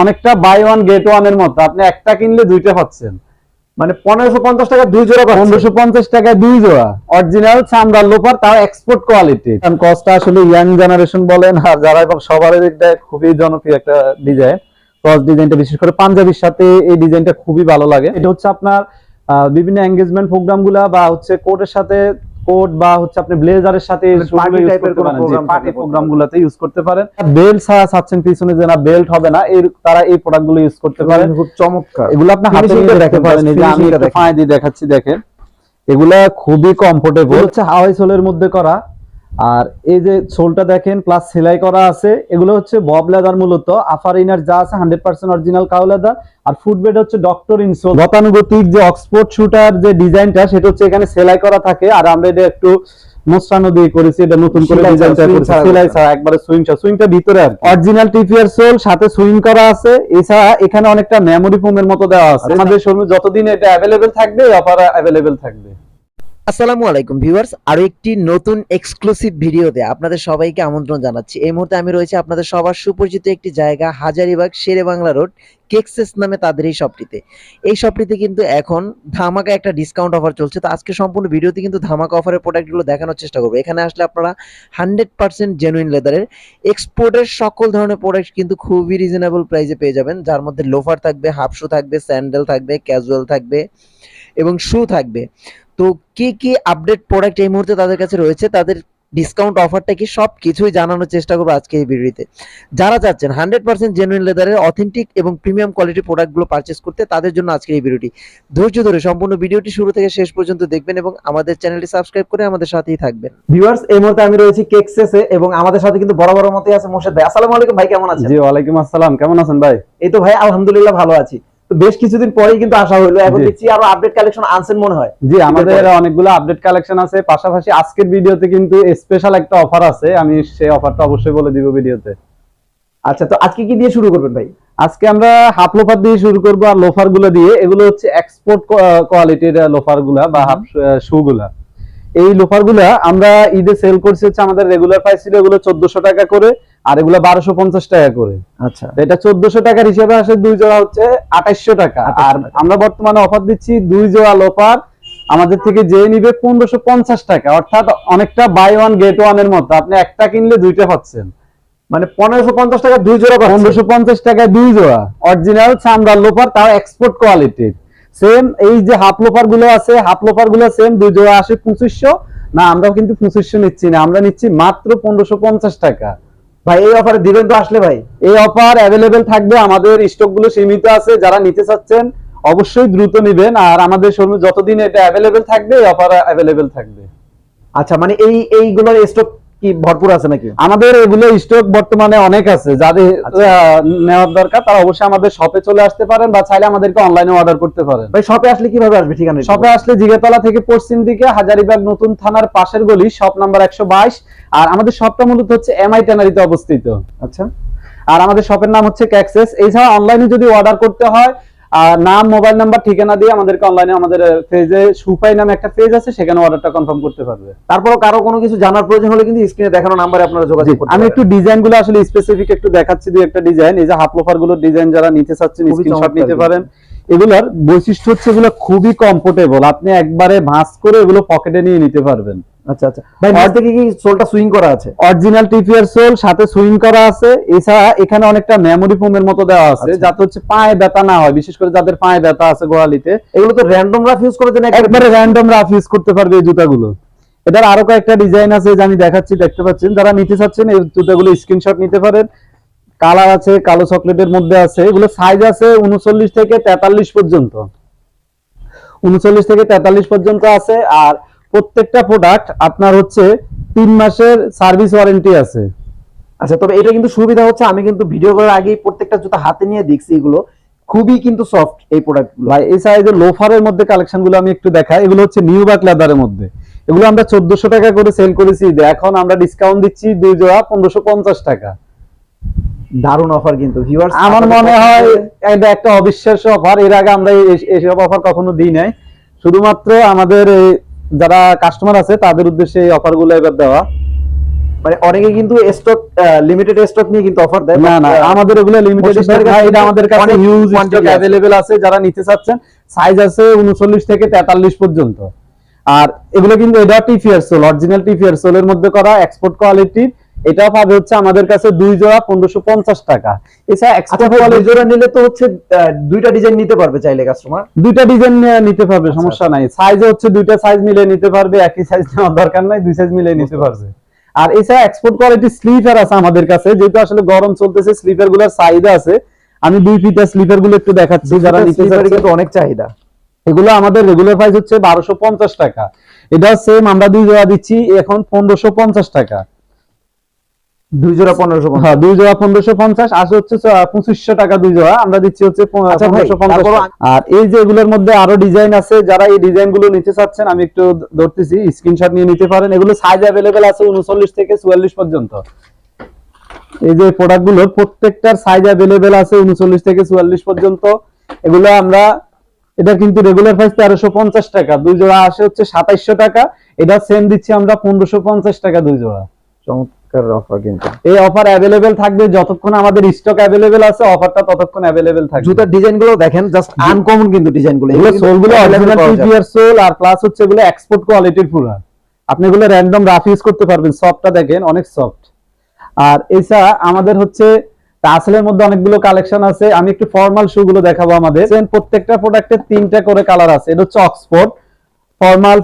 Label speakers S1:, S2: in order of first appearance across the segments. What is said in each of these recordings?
S1: অনেকটা by one get ওয়ানের মতো। আপনি একটা কিনলে দুইটা পাচ্ছেন।
S2: মানে পনেরোশো পঞ্চাশ টাকা দুই জোড়া
S1: পনেরোশো পঞ্চাশ টাকায় দুই জোড়া। অরিজিনাল চামড়ার লোফার তাও এক্সপোর্ট কোয়ালিটি কস্টটা আসলে ইয়াং জেনারেশন বলেন আর যারা এবং সবার এটা খুবই জনপ্রিয় একটা ডিজাইন ক্রস ডিজাইনটা বিশেষ করে পাঞ্জাবির সাথে এই ডিজাইনটা খুবই ভালো লাগে। এটা হচ্ছে আপনার বিভিন্ন এঙ্গেজমেন্ট প্রোগ্রামগুলা বা হচ্ছে কোটের সাথে কোট বা হচ্ছে আপনি ব্লেজারের সাথে
S2: পার্টি টাইপের এর কোনো program
S1: পার্টি প্রোগ্রামগুলোতে ইউজ করতে পারেন। বেল্ট ছাড়া চাচ্ছেন পিছনে যে না বেল্ট হবে না এর তারা এই প্রোডাক্টগুলো ইউজ করতে পারেন।
S2: খুব চমৎকার।
S1: এগুলো আপনি হাতে নিয়ে দেখতে পারেন। এই যে আমি এটা দিয়ে দেখাচ্ছি দেখেন। এগুলা খুবই কমফোর্টেবল হচ্ছে হাওয়াই সোলের মধ্যে করা। আর এই যে সোলটা দেখেন প্লাস সেলাই করা আছে এগুলো হচ্ছে বব লেদার মূলত। আফার ইনার যা আছে hundred percent original cow leather. আর ফুটবেড হচ্ছে ডক্টর ইনসোল গতানুগতিক যে অক্সফোর্ড শুটার যে ডিজাইনটা সেটা হচ্ছে এখানে সেলাই করা থাকে। আর আমরা এটা একটু মোস্টানো দিয়ে করেছি এটা নতুন করে
S2: সেলাই ছাড়া,
S1: ডিজাইনটা করেছি। সেলাই ছাড়া একবারে সুইংটা সুইংটা ভিতরে অরিজিনাল টিপিআর সোল সাথে সুইং করা আছে। এছাড়া এখানে অনেকটা মেমোরি ফোমের মতো দেওয়া আছে। আমাদের শোরুমে যতদিন এটা অ্যাভেলেবেল থাকবে অফার অ্যাভেলেবেল থাকবে।
S3: আসসালামু আলাইকুম ভিউয়ার্স, আরও একটি নতুন এক্সক্লুসিভ ভিডিওতে আপনাদের সবাইকে আমন্ত্রণ জানাচ্ছি। এই মুহূর্তে আমি রয়েছে আপনাদের সবার সুপরিচিত একটি জায়গা, হাজারিবাগ শেরে বাংলা রোড, কেক্সেস নামে তাদের এই শপটিতে। এই শপটিতে কিন্তু এখন ধামাকা একটা ডিসকাউন্ট অফার চলছে। তো আজকে সম্পূর্ণ ভিডিওতে কিন্তু ধামাকা অফারের প্রোডাক্টগুলো দেখানোর চেষ্টা করব। এখানে আসলে আপনারা হান্ড্রেড পার্সেন্ট জেনুইন লেদারের এক্সপোর্টের সকল ধরনের প্রোডাক্ট কিন্তু খুবই রিজনেবল প্রাইসে পেয়ে যাবেন। যার মধ্যে লোফার থাকবে হাফ শু থাকবে স্যান্ডেল থাকবে ক্যাজুয়াল থাকবে এবং শু থাকবে। তো কি কি আপডেট প্রোডাক্ট এই মুহূর্তে তাদের কাছে রয়েছে? তাদের ডিসকাউন্ট অফারটা কি সব কিছুই জানানোর চেষ্টা করব আজকে এই ভিডিওতে যারা চাচ্ছেন হান্ড্রেড পার্সেন্ট জেনুইন লেদারের অথেন্টিক এবং প্রিমিয়াম কোয়ালিটি প্রোডাক্টগুলো পারচেস করতে তাদের জন্য আজকের এই ভিডিওটি ধৈর্য ধরে সম্পূর্ণ ভিডিওটি শুরু থেকে শেষ পর্যন্ত দেখবেন এবং আমাদের চ্যানেলটি সাবস্ক্রাইব করে আমাদের সাথেই থাকবেন।
S2: ভিউয়ার্স এই মুহূর্তে আমি রয়েছি কেকসেসে এবং আমাদের সাথে কিন্তু বড় বড় মতোই আছে মোর্শেদ ভাই। আসসালামু আলাইকুম ভাই কেমন আছেন?
S1: জি ওয়ালাইকুম আসসালাম। কেমন আছেন ভাই?
S2: এই তো ভাই আলহামদুলিল্লাহ ভালো আছি। বেশ কিছুদিন পরেই কিন্তু আসা হলো। এখন দেখছি আরও আপডেট কালেকশন আনছেন মনে হয়।
S1: জি আমাদের অনেকগুলো আপডেট কালেকশন আছে। পাশাপাশি আজকের ভিডিওতে কিন্তু স্পেশাল একটা অফার আছে। আমি সেই অফারটা অবশ্যই বলে দিব ভিডিওতে।
S2: আচ্ছা তো আজকে কি দিয়ে শুরু করবেন ভাই?
S1: আজকে আমরা হাফ লোফার দিয়ে শুরু করব আর লোফারগুলো দিয়ে। এগুলো হচ্ছে এক্সপোর্ট কোয়ালিটির লোফারগুলা বা হাফ শু গুলা। এই লোফারগুলা আমরা ঈদে সেল করছি হচ্ছে আমাদের রেগুলার প্রাইস ছিল এগুলো চোদ্দশো টাকা করে। আর এগুলো বারোশো পঞ্চাশ টাকা করে।
S2: আচ্ছা।
S1: এটা চোদ্দশো টাকার হিসেবে আসে দুই জোড়া হচ্ছে আঠাইশশো টাকা। আর আমরা বর্তমানে অফার দিচ্ছি দুই জোড়া লোফার আমাদের থেকে যে নিবে পনেরোশো পঞ্চাশ টাকা। অর্থাৎ অনেকটা বাই ওয়ান গেট ওয়ানের মতো। আপনি একটা কিনলে দুইটা পাচ্ছেন।
S2: মানে পনেরোশো পঞ্চাশ টাকা দুই জোড়া
S1: পনেরোশো পঞ্চাশ টাকায় দুই জোড়া। অরিজিনাল চামড়ার লোফার তাও এক্সপোর্ট কোয়ালিটির সেম এই যে হাফ লোপারগুলো আছে হাফ লোপারগুলো সেম দুই জোড়া আসে পঁচিশশো। না আমরা কিন্তু পঁচিশশো নিচ্ছি না। আমরা নিচ্ছি মাত্র পনেরোশো পঞ্চাশ টাকা।
S2: ভাই এই অফারে দিবেন তো আসলে ভাই?
S1: এই অফার অ্যাভেলেবেল থাকবে আমাদের স্টকগুলো সীমিত আছে যারা নিতে চাচ্ছেন অবশ্যই দ্রুত নেবেন আর আমাদের শোরুমে যতদিন এটা অ্যাভেলেবেল থাকবে এই অফার অ্যাভেলেবেল থাকবে।
S2: আচ্ছা মানে এই এইগুলোর স্টক কি ভরপুর আছে নাকি?
S1: আমাদের এগুলো স্টক বর্তমানে অনেক আছে যাদের
S2: আচ্ছা।
S1: নেওয়ার দরকার তারা অবশ্যই আমাদের শপে চলে আসতে পারেন বা চাইলে আমাদেরকে অনলাইনে অর্ডার করতে পারেন।
S2: ভাই শপে আসলে কীভাবে আসবে ঠিকানা
S1: শপে আসলে জিগাতলা থেকে পশ্চিম দিকে হাজারিবাগ নতুন থানার পাশের গলি শপ নাম্বার একশো বাইশ আর আমাদের শপটা মূলত হচ্ছে এমআই ট্যানারিতে অবস্থিত।
S2: আচ্ছা।
S1: আর আমাদের শপের নাম হচ্ছে ক্যাক্সেস এছাড়া অনলাইনে যদি অর্ডার করতে হয় আর নাম মোবাইল নাম্বার ঠিকানা দিয়ে আমাদেরকে অনলাইনে আমাদের পেজে সুপাই নামে একটা পেজ আছে সেখানে অর্ডারটা কনফার্ম করতে পারবে।
S2: তারপরও কারও কোনো কিছু জানার প্রয়োজন হলে কিন্তু স্ক্রিনে দেখানো নাম্বারে আপনারা যোগাযোগ করতে
S1: আমি একটু ডিজাইনগুলো আসলে স্পেসিফিক একটু দেখাচ্ছি দুই একটা ডিজাইন এই যে হাফ লোফারগুলোর ডিজাইন যারা নিতে চাচ্ছেন স্ক্রিনশট নিতে পারেন। এগুলোর বৈশিষ্ট্য হচ্ছে এগুলো খুবই কমফোর্টেবল আপনি একবারে ভাঁজ করে এগুলো পকেটে নিয়ে নিতে পারবেন।
S2: আচ্ছা আচ্ছা। ভাই নিচ থেকে কি সোলটা সুইং করা আছে?
S1: অরিজিনাল টিপিআর সোল সাথে সুইং করা আছে। এছাড়া এখানে অনেকটা মেমোরি ফোমের মতো দেওয়া আছে
S2: আচ্ছা।
S1: যাতে হচ্ছে পায়ে ব্যথা না হয় বিশেষ করে যাদের পায়ে ব্যথা আছে গোড়ালিতে
S2: এগুলো তো র্যান্ডম রাফ ইউজ করে দেন
S1: একবারে র্যান্ডম রাফ ইউজ করতে পারবে এই জুতাগুলো। এটার আরও কয়েকটা ডিজাইন আছে যে আমি দেখাচ্ছি দেখতে পাচ্ছেন। যারা নিতে চাচ্ছেন এই জুতাগুলো স্ক্রিনশট নিতে পারেন। কালার আছে কালো চকলেটের মধ্যে আছে। এগুলো সাইজ আছে উনচল্লিশ থেকে তেতাল্লিশ পর্যন্ত। উনচল্লিশ থেকে তেতাল্লিশ পর্যন্ত আছে। আর প্রত্যেকটা প্রোডাক্ট আপনার হচ্ছে তিন মাসের সার্ভিস ওয়ারেন্টি আছে।
S2: আচ্ছা তবে এটা কিন্তু সুবিধা হচ্ছে আমি কিন্তু ভিডিও করার আগেই প্রত্যেকটা জুতা হাতে নিয়ে দেখছি এগুলো। খুবই কিন্তু সফট এই প্রোডাক্ট
S1: ভাই এই সাইজের লোফারের মধ্যে কালেকশনগুলো আমি একটু দেখাই। এগুলো হচ্ছে নিউ বাক লেদারের মধ্যে। এগুলো আমরা চোদ্দশো টাকা করে সেল করেছি। এখন আমরা ডিসকাউন্ট দিচ্ছি দুই জোড়া পনেরোশো পঞ্চাশ টাকা।
S2: দারুণ অফার কিন্তু ভিউয়ার্স
S1: আমার মনে হয় এটা একটা অবিশ্বাস্য অফার এর আগে আমরা এই- এইসব অফার কখনো দিই নাই। শুধুমাত্র আমাদের যারা কাস্টমার আছে তাদের উদ্দেশ্যে এই অফারগুলো এবার দেওয়া।
S2: মানে অনেকে কিন্তু স্টক লিমিটেড স্টক নিয়ে কিন্তু অফার দেয়
S1: না না আমাদের এগুলো লিমিটেড স্টক এটা আমাদের কাছে হিউজ স্টক अवेलेबल আছে। যারা নিতে চাচ্ছেন। সাইজ আছে 39 থেকে 43 পর্যন্ত। আর এগুলো কিন্তু এটা টিফিয়ার সোল অরিজিনাল টিফিয়ার সোলের মধ্যে করা এক্সপোর্ট কোয়ালিটির এটা পাবে হচ্ছে আমাদের কাছে দুই জোড়া 1550 টাকা। এছাড়া
S2: আচ্ছা
S1: এক্সপোর্ট
S2: জোড়া নিলে তো হচ্ছে দুইটা ডিজাইন নিতে পারবে চাইলে কাস্টমার
S1: দুইটা ডিজাইন নিতে পারবে
S2: আচ্ছা,
S1: সমস্যা নাই। সাইজে হচ্ছে দুইটা সাইজ মিলিয়ে নিতে পারবে একই সাইজ নেওয়ার দরকার নাই দুই সাইজ মিলিয়ে নিতে পারবে। আর এছাড়া এক্সপোর্ট কোয়ালিটি স্লিপার আছে আমাদের কাছে যেহেতু আসলে গরম চলতেছে স্লিপারগুলোর চাহিদা আছে। আমি দুই ফিটার স্লিপারগুলো একটু দেখাচ্ছি যারা নিতে চাচ্ছে
S2: কিন্তু অনেক চাহিদা।
S1: এগুলো আমাদের রেগুলার প্রাইস হচ্ছে বারোশো পঞ্চাশ টাকা। এটা সেম আমরা দুই জোড়া দিচ্ছি এখন পনেরোশো পঞ্চাশ টাকা।
S2: দুই জোড়া পনেরোশো
S1: হ্যাঁ দুই জোড়া পনেরোশো পঞ্চাশ আসে হচ্ছে পঁচিশশো টাকা দুই জোড়া। আমরা দিচ্ছি হচ্ছে
S2: আচ্ছা
S1: পনেরোশো পঞ্চাশ। আর এই যে এগুলোর মধ্যে আরও ডিজাইন আছে যারা এই ডিজাইনগুলো নিতে চাচ্ছেন আমি একটু ধরতেছি স্ক্রিনশট নিয়ে নিতে পারেন। এগুলো সাইজ অ্যাভেলেবেল আছে উনচল্লিশ থেকে চুয়াল্লিশ পর্যন্ত। এই যে প্রোডাক্টগুলোর প্রত্যেকটার সাইজ অ্যাভেলেবেল আছে উনচল্লিশ থেকে চুয়াল্লিশ পর্যন্ত। এগুলো আমরা এটা কিন্তু রেগুলার প্রাইস তেরোশো পঞ্চাশ টাকা। দুই জোড়া আসে হচ্ছে সাতাইশশো টাকা। এটা সেম দিচ্ছি আমরা পনেরোশো পঞ্চাশ টাকা দুই জোড়া।
S2: চমৎকার। অফার কিন্তু।
S1: এই অফার অ্যাভেলেবেল থাকবে যতক্ষণ আমাদের স্টক অ্যাভেলেবেল আছে অফারটা ততক্ষণ অ্যাভেলেবেল থাকবে।
S2: জুতার ডিজাইনগুলো দেখেন জাস্ট আনকমন কিন্তু ডিজাইনগুলো
S1: এগুলো সোলগুলো অরিজিনাল টিপিআর সোল আর প্লাস হচ্ছে এগুলো এক্সপোর্ট কোয়ালিটির পুরা আপনি এগুলো র্যান্ডম রাফ ইউজ করতে পারবেন সফটটা দেখেন অনেক সফট আর এছাড়া আমাদের হচ্ছে টাসেলের মধ্যে অনেকগুলো কালেকশন আছে। আমি একটু ফর্মাল শু গুলো দেখাবো আমাদের। প্রত্যেকটা প্রোডাক্টের তিনটা করে কালার আছে। এটা হচ্ছে অক্সফোর্ড ফর্মাল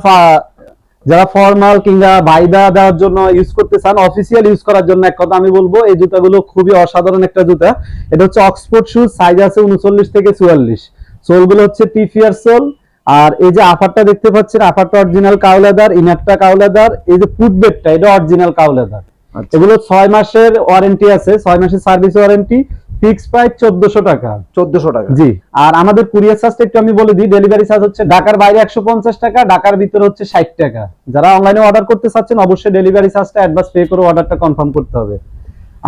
S1: যারা ফর্মাল কিংবা বাইদা দেওয়ার জন্য ইউজ করতে চান অফিসিয়াল ইউজ করার জন্য এক কথা আমি বলব এই জুতাগুলো খুবই অসাধারণ একটা জুতা। এটা হচ্ছে অক্সফোর্ড শুজ সাইজ আছে উনচল্লিশ থেকে চুয়াল্লিশ। সোলগুলো হচ্ছে টিফিয়ার সোল আর এই যে আফারটা দেখতে পাচ্ছেন আফারটা অরিজিনাল কাউলেদার ইনারটা কাউলেদার এই যে ফুটবেডটা এটা অরিজিনাল কাউলেদার
S2: আচ্ছা।
S1: এগুলো ছয় মাসের ওয়ারেন্টি আছে ছয় মাসের সার্ভিস ওয়ারেন্টি ফিক্স প্রাইস চোদ্দশো টাকা।
S2: চোদ্দশো টাকা।
S1: জি। আর আমাদের কুরিয়ার চার্জটা একটু আমি বলে দিই ডেলিভারি চার্জ হচ্ছে ঢাকার বাইরে একশো পঞ্চাশ টাকা ঢাকার ভিতরে হচ্ছে ষাট টাকা। যারা অনলাইনে অর্ডার করতে চাচ্ছেন অবশ্যই ডেলিভারি চার্জটা অ্যাডভান্স পে করে অর্ডারটা কনফার্ম করতে হবে।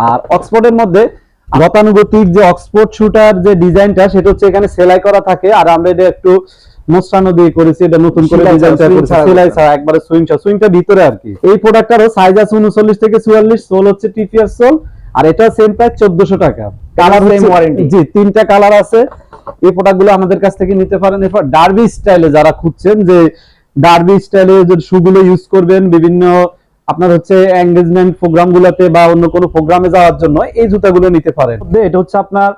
S1: আর অক্সফোর্ডের মধ্যে গতানুগতিক যে অক্সফোর্ড শুটার যে ডিজাইনটা সেটা হচ্ছে এখানে সেলাই করা থাকে। আর আমরা এটা একটু মোস্টানো দিয়ে করেছি এটা নতুন করে ডিজাইনটা করেছি। সেলাই ছাড়া একবারে সুইংটা সুইংটা ভিতরে আর কি। এই প্রোডাক্টটারও সাইজ আছে উনচল্লিশ থেকে চুয়াল্লিশ সোল হচ্ছে টিপিআর সোল আর এটা সেম প্রাইস চোদ্দশো টাকা। Colour same
S2: warranty।
S1: জি তিনটা কালার আছে। এই প্রোডাক্টগুলো আমাদের কাছ থেকে নিতে পারেন। এরপর ডার্বি স্টাইলে যারা খুঁজছেন যে ডার্বি স্টাইলে যে শুগুলো ইউজ করবেন বিভিন্ন আপনার হচ্ছে এঙ্গেজমেন্ট প্রোগ্রাম গুলাতে বা অন্য কোনো প্রোগ্রামে যাওয়ার জন্য এই জুতাগুলো নিতে পারেন। এটা হচ্ছে আপনার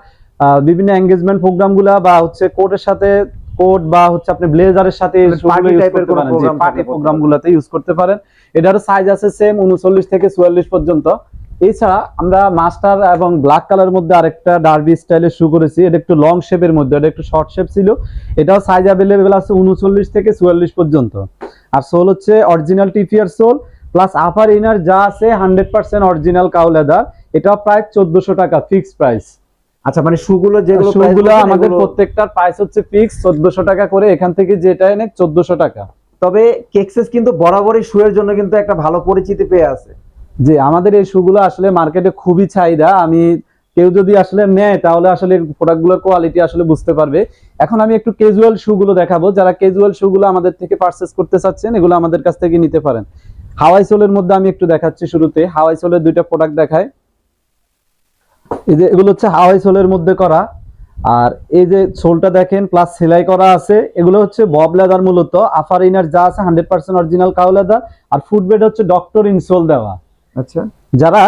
S1: বিভিন্ন এঙ্গেজমেন্ট প্রোগ্রামগুলা বা হচ্ছে কোটের সাথে কোট বা হচ্ছে আপনি ব্লেজারের সাথে প্রোগ্রাম
S2: করতে
S1: গুলাতে ইউজ করতে পারেন। এটার সাইজ আছে সেম উনচল্লিশ থেকে চুয়াল্লিশ পর্যন্ত। এছাড়া আমরা মাস্টার এবং ব্ল্যাক কালারের মধ্যে আরেকটা ডার্বি স্টাইলের শু করেছি। এটা একটু লং শেপের মধ্যে এটা একটু শর্ট শেপ ছিল। এটাও সাইজ অ্যাভেলেবেল আছে উনচল্লিশ থেকে চুয়াল্লিশ পর্যন্ত। আর সোল হচ্ছে original TPR sole plus upper inner যা আছে hundred percent original cow leather এটা প্রায় চোদ্দশো টাকা ফিক্সড প্রাইস
S2: আচ্ছা মানে শুগুলো যেগুলো
S1: শুগুলো আমাদের প্রত্যেকটার প্রাইস হচ্ছে ফিক্স চোদ্দশো টাকা করে এখান থেকে যেটা এনে চোদ্দশো টাকা।
S2: তবে কেক্সেস কিন্তু বরাবরই শুয়ের জন্য কিন্তু একটা ভালো পরিচিতি পেয়ে আছে।
S1: যে আমাদের এই শুগুলো আসলে মার্কেটে খুবই চাহিদা। আমি কেউ যদি আসলে নেয়, তাহলে আসলে প্রোডাক্টগুলোর কোয়ালিটি আসলে বুঝতে পারবে। এখন আমি একটু ক্যাজুয়াল শুগুলো দেখাবো। যারা ক্যাজুয়াল শুগুলো আমাদের থেকে পারচেস করতে চাচ্ছেন, এগুলো আমাদের কাছ থেকে নিতে পারেন। হাওয়াই সোলের মধ্যে আমি একটু দেখাচ্ছি শুরুতে। হাওয়াই সোলের দুইটা প্রোডাক্ট দেখায়। এই যে এগুলো হচ্ছে হাওয়াই সোলের মধ্যে করা। আর এই যে সোলটা দেখেন প্লাস সেলাই করা আছে। এগুলো হচ্ছে বব লেদার মূলত। আফার ইনার যা আছে hundred percent original cow leather আর ফুটবেড হচ্ছে ডক্টর ইনসোল দেওয়া।
S2: আচ্ছা।
S1: যারা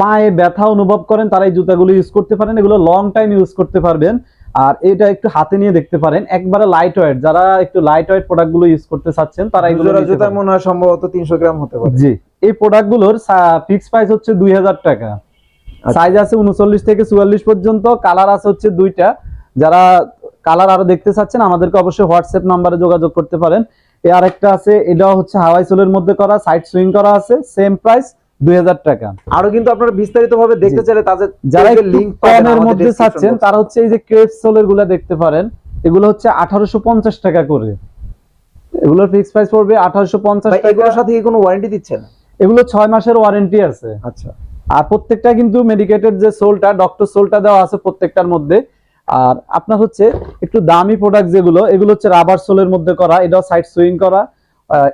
S1: পায়ে ব্যথা অনুভব করেন তারা এই জুতাগুলো ইউজ করতে পারেন এগুলো লং টাইম ইউজ করতে পারবেন। আর এটা একটু হাতে নিয়ে দেখতে পারেন একবারে লাইট ওয়েট যারা একটু লাইট ওয়েট প্রোডাক্টগুলো ইউজ করতে চাচ্ছেন তারা এগুলো
S2: জুতা মনে হয় সম্ভবত তিনশো গ্রাম হতে পারে।
S1: জি এই প্রোডাক্টগুলোর ফিক্স প্রাইস হচ্ছে দুই হাজার টাকা।
S2: আচ্ছা।
S1: সাইজ আছে উনচল্লিশ থেকে চুয়াল্লিশ পর্যন্ত কালার আছে হচ্ছে দুইটা। যারা কালার আরও দেখতে চাচ্ছেন আমাদেরকে অবশ্যই হোয়াটসঅ্যাপ নাম্বারে যোগাযোগ করতে পারেন। এই আরেকটা আছে এটাও হচ্ছে হাওয়াই সোলের মধ্যে করা সাইড সুইং করা আছে সেম প্রাইস দুই হাজার টাকা।
S2: আরও কিন্তু আপনারা বিস্তারিত দেখতে চাইলে তাদের
S1: যারা
S2: লিংক
S1: লিঙ্ক মধ্যে চাচ্ছেন তারা হচ্ছে এই যে ক্রেপ সোলেরগুলা দেখতে পারেন এগুলো হচ্ছে আঠারোশো পঞ্চাশ টাকা করে। এগুলোর ফিক্স প্রাইস পড়বে আঠারোশো পঞ্চাশ টাকা।
S2: এগুলোর সাথে কি কোনো ওয়ারেন্টি দিচ্ছেন
S1: এগুলো ছয় মাসের ওয়ারেন্টি আছে।
S2: আচ্ছা।
S1: আর প্রত্যেকটা কিন্তু মেডিকেটেড যে সোলটা ডক্টর সোলটা দেওয়া আছে প্রত্যেকটার মধ্যে। আর আপনার হচ্ছে একটু দামি প্রোডাক্ট যেগুলো এগুলো হচ্ছে রাবার সোলের মধ্যে করা এটাও সাইড সুইং করা।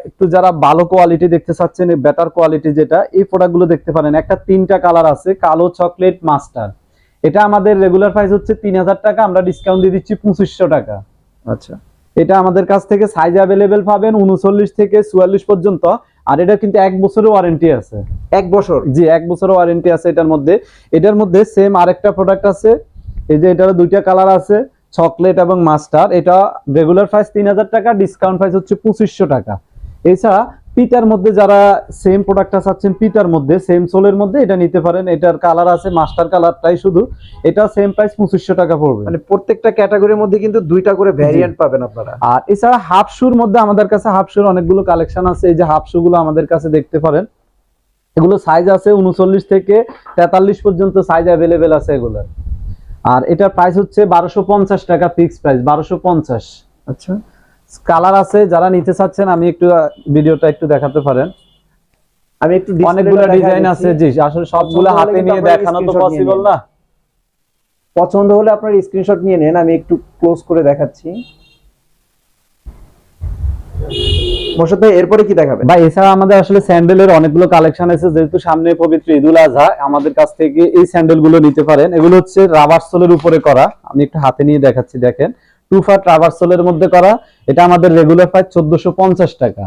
S1: একটু যারা ভালো কোয়ালিটি দেখতে চাচ্ছেন বেটার কোয়ালিটি যেটা এই প্রোডাক্টগুলো দেখতে পারেন। একটা তিনটা কালার আছে কালো চকলেট মাস্টার এটা আমাদের রেগুলার প্রাইস হচ্ছে তিন হাজার টাকা আমরা ডিসকাউন্ট দিয়ে দিচ্ছি পঁচিশশো টাকা।
S2: আচ্ছা।
S1: এটা আমাদের কাছ থেকে সাইজ অ্যাভেলেবেল পাবেন উনচল্লিশ থেকে চুয়াল্লিশ পর্যন্ত আর এটা কিন্তু এক বছরের ওয়ারেন্টি আছে।
S2: এক বছর?
S1: জি এক বছরের ওয়ারেন্টি আছে এটার মধ্যে। এটার মধ্যে সেম আরেকটা প্রোডাক্ট আছে এই যে এটার দুইটা কালার আছে চকলেট এবং মাস্টার এটা রেগুলার প্রাইস তিন হাজার টাকা ডিসকাউন্ট প্রাইস হচ্ছে পঁচিশশো টাকা। এছাড়া পিতার মধ্যে যারা সেম প্রোডাক্টটা চাচ্ছেন পিতার মধ্যে সেম সোলের মধ্যে এটা নিতে পারেন। এটার কালার আছে মাস্টার কালারটাই শুধু। এটা সেম প্রাইস পঁচিশশো টাকা পড়বে।
S2: মানে প্রত্যেকটা ক্যাটাগরির মধ্যে কিন্তু দুইটা করে ভ্যারিয়েন্ট পাবেন আপনারা।
S1: আর এছাড়া হাফ শুর মধ্যে আমাদের কাছে হাফ শুর অনেকগুলো কালেকশন আছে। এই যে হাফ শু গুলো আমাদের কাছে দেখতে পারেন। এগুলো সাইজ আছে উনচল্লিশ থেকে তেতাল্লিশ পর্যন্ত সাইজ অ্যাভেলেবেল আছে এগুলোর। আর এটার প্রাইস হচ্ছে বারোশো পঞ্চাশ টাকা ফিক্স প্রাইস বারোশো পঞ্চাশ।
S2: আচ্ছা।
S1: কালার আছে যারা নিতে চাচ্ছেন আমি একটু ভিডিওটা একটু দেখাতে পারেন।
S2: আমি একটু
S1: অনেকগুলো ডিজাইন আছে জি আসলে সবগুলো হাতে নিয়ে দেখানো তো পসিবল না।
S2: পছন্দ হলে আপনার স্ক্রিনশট নিয়ে নেন আমি একটু ক্লোজ করে দেখাচ্ছি। মোর্শেদ ভাই এরপরে কি দেখাবেন?
S1: ভাই এছাড়া আমাদের আসলে স্যান্ডেলের অনেকগুলো কালেকশন আছে যেহেতু সামনে পবিত্র ঈদুল আজহা আমাদের কাছ থেকে এই স্যান্ডেলগুলো নিতে পারেন। এগুলো হচ্ছে রাবার সোলের উপরে করা আমি একটু হাতে নিয়ে দেখাচ্ছি দেখেন। টু ট্রাভার্সলের মধ্যে করা এটা আমাদের রেগুলার প্রাইস চোদ্দশো পঞ্চাশ টাকা।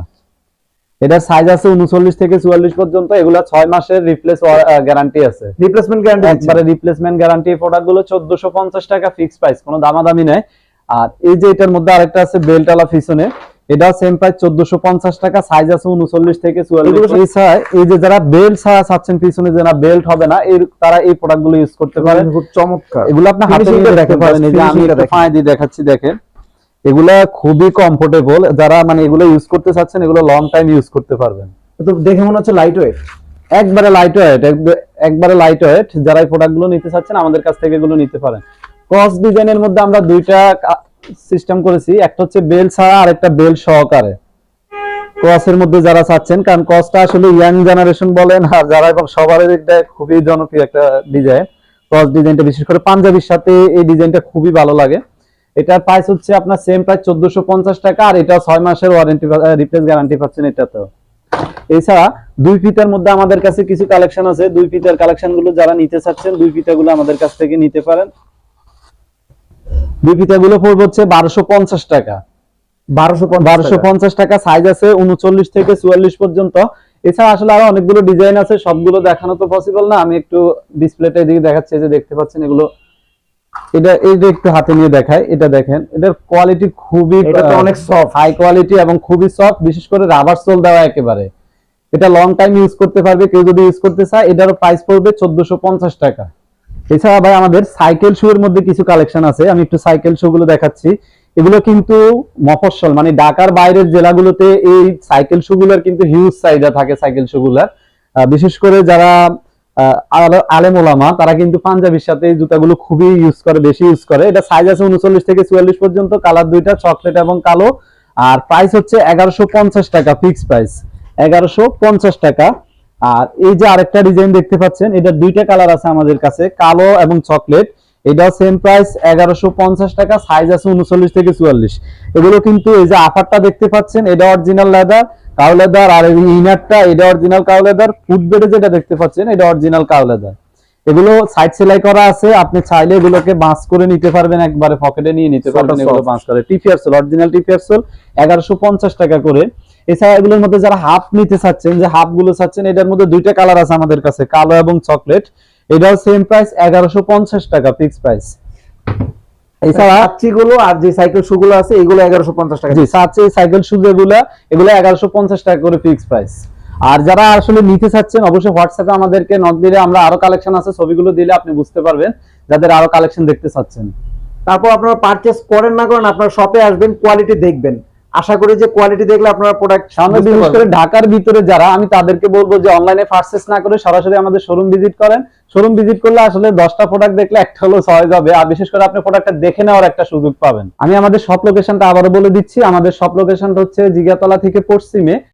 S1: এটার সাইজ আছে উনচল্লিশ থেকে চুয়াল্লিশ পর্যন্ত এগুলা ছয় মাসের রিপ্লেস গ্যারান্টি আছে।
S2: রিপ্লেসমেন্ট গ্যারান্টি
S1: একবারে রিপ্লেসমেন্ট গ্যারান্টি প্রোডাক্টগুলো চোদ্দশো পঞ্চাশ টাকা ফিক্স প্রাইস কোনো দামাদামি নেই। আর এই যে এটার মধ্যে আরেকটা আছে বেল্টালা পিছনে এটা সেম প্রাইস চোদ্দশো পঞ্চাশ টাকা সাইজ আছে উনচল্লিশ থেকে চুয়াল্লিশ।
S2: এগুলো সব-
S1: এই ছাড়া এই যে যারা বেল্ট ছাড়া চাচ্ছেন পিছনে যারা বেল্ট হবে না এর তারা এই ইউজ করতে পারেন
S2: খুব চমৎকার।
S1: এগুলো আপনি হাতে নিয়ে দেখতে
S2: দেখেন,
S1: পারেন এই যে আমি দিয়ে দেখাচ্ছি দেখেন। এগুলা খুবই কমফোর্টেবল যারা মানে এগুলো ইউজ করতে চাচ্ছেন এগুলো লং টাইম ইউজ করতে পারবেন।
S2: তো দেখে মনে হচ্ছে লাইট ওয়েট
S1: একবারে লাইট ওয়েট একবারে লাইট ওয়েট যারা এই প্রোডাক্টগুলো নিতে চাচ্ছেন আমাদের কাছ থেকে এগুলো নিতে পারেন। ক্রস ডিজাইনের মধ্যে আমরা দুইটা সিস্টেম করেছি, একটা হচ্ছে বেল ছাড়া আর একটা বেল সহকারে ক্রসের মধ্যে যারা চাচ্ছেন, কারণ ক্রসটা আসলে ইয়াং জেনারেশন বলেন, আর যারা এবং সবার এটা খুবই জনপ্রিয় একটা ডিজাইন ক্রস ডিজাইনটা বিশেষ করে পাঞ্জাবির সাথে এই ডিজাইনটা খুবই ভালো লাগে। এটার প্রাইস হচ্ছে আপনার সেম প্রাইস চোদ্দশো পঞ্চাশ টাকা, আর এটা ছয় মাসের ওয়ারেন্টি রিপ্লেস গ্যারান্টি পাচ্ছেন এটাতেও। এছাড়া দুই ফিতার মধ্যে আমাদের কাছে কিছু কালেকশন আছে। দুই ফিতার কালেকশনগুলো যারা নিতে চাচ্ছেন, দুই ফিতা গুলো আমাদের কাছ থেকে নিতে পারেন। দুই ফিতা গুলো পড়বে হচ্ছে বারোশো পঞ্চাশ টাকা।
S2: বারোশো
S1: পঞ্চাশ টাকা। সাইজ আছে উনচল্লিশ থেকে চুয়াল্লিশ পর্যন্ত। এছাড়া আসলে আরও অনেকগুলো ডিজাইন আছে সবগুলো দেখানো তো পসিবল না। আমি একটু ডিসপ্লেটা এদিকে দেখাচ্ছি যে দেখতে পাচ্ছেন এগুলো। এটা এইটা একটু হাতে নিয়ে দেখাই এটা দেখেন। এটার কোয়ালিটি খুবই
S2: অনেক soft।
S1: হাই কোয়ালিটি এবং খুবই সফট বিশেষ করে রাবার সোল দেওয়া একেবারে। এটা লং টাইম ইউজ করতে পারবে কেউ যদি ইউজ করতে চায় এটারও প্রাইস পড়বে চোদ্দশো পঞ্চাশ টাকা। এছাড়া ভাই আমাদের সাইকেল শু এর মধ্যে কিছু কালেকশন আছে, আমি একটু সাইকেল শু গুলো দেখাচ্ছি। এগুলো কিন্তু মফস্বল মানে ঢাকার বাইরের জেলাগুলোতে এই সাইকেল শু গুলোর কিন্তু হিউজ চাহিদা থাকে সাইকেল শু গুলার। বিশেষ করে যারা আলেম ওলামা, তারা কিন্তু পাঞ্জাবির সাথে এই জুতাগুলো খুবই ইউজ করে, বেশি ইউজ করে। এটা সাইজ আছে উনচল্লিশ থেকে চুয়াল্লিশ পর্যন্ত কালার দুইটা চকলেট এবং কালো। আর প্রাইস হচ্ছে এগারোশো টাকা ফিক্স প্রাইস এগারোশো টাকা। আর এই যে আরেকটা ডিজাইন দেখতে পাচ্ছেন এটা দুইটা কালার আছে আমাদের কাছে কালো এবং চকলেট। এটাও সেম প্রাইস এগারোশো পঞ্চাশ টাকা সাইজ আছে উনচল্লিশ থেকে চুয়াল্লিশ। এগুলো কিন্তু এই যে আফারটা দেখতে পাচ্ছেন এটা অরিজিনাল লেদার কাউ লেদার আর এই ইনারটা এটা অরিজিনাল কাউ লেদার ফুটবেডে যেটা দেখতে পাচ্ছেন এটা অরিজিনাল কাউ লেদার এগুলো সাইড সেলাই করা আছে আপনি চাইলে এগুলোকে বাঁশ করে নিতে পারবেন একবারে পকেটে নিয়ে নিতে পারবেন এগুলো. বাঁশ করে। TPR sole original TPR sole এগারোশো পঞ্চাশ টাকা করে। এছাড়া এগুলোর মধ্যে যারা হাফ নিতে চাচ্ছেন যে হাফগুলো চাচ্ছেন এটার মধ্যে দুইটা কালার আছে আমাদের কাছে কালো এবং চকলেট। এটাও সেম প্রাইস এগারোশো পঞ্চাশ টাকা ফিক্স প্রাইস এছাড়া
S2: গুলো আর যে সাইকেল শু আছে এগুলো এগারোশো পঞ্চাশ টাকা।
S1: জি সাইকেল শু যেগুলো এগুলো এগারোশো পঞ্চাশ টাকা করে ফিক্স প্রাইস আর যারা আসলে নিতে চাচ্ছেন অবশ্যই হোয়াটসঅ্যাপে আমাদেরকে নক দিলে আমরা আরও কালেকশন আছে ছবিগুলো দিলে আপনি বুঝতে পারবেন যাদের আরও কালেকশন দেখতে চাচ্ছেন।
S2: তারপর আপনারা পারচেস করেন না করেন আপনারা শপে আসবেন কোয়ালিটি দেখবেন। আশা করি যে কোয়ালিটি দেখলে আপনারা প্রোডাক্ট
S1: সামনে বিশেষ করে ঢাকার ভিতরে যারা আমি তাদেরকে বলব যে অনলাইনে পারচেস না করে সরাসরি আমাদের শোরুম ভিজিট করেন। শোরুম ভিজিট করলে আসলে দশটা প্রোডাক্ট দেখলে একটা হলো সহজ হবে আর বিশেষ করে আপনি প্রোডাক্টটা দেখে নেওয়ার একটা সুযোগ পাবেন। আমি আমাদের সব লোকেশনটা আবারও বলে দিচ্ছি আমাদের সব লোকেশনটা হচ্ছে জিগাতলা থেকে পশ্চিমে।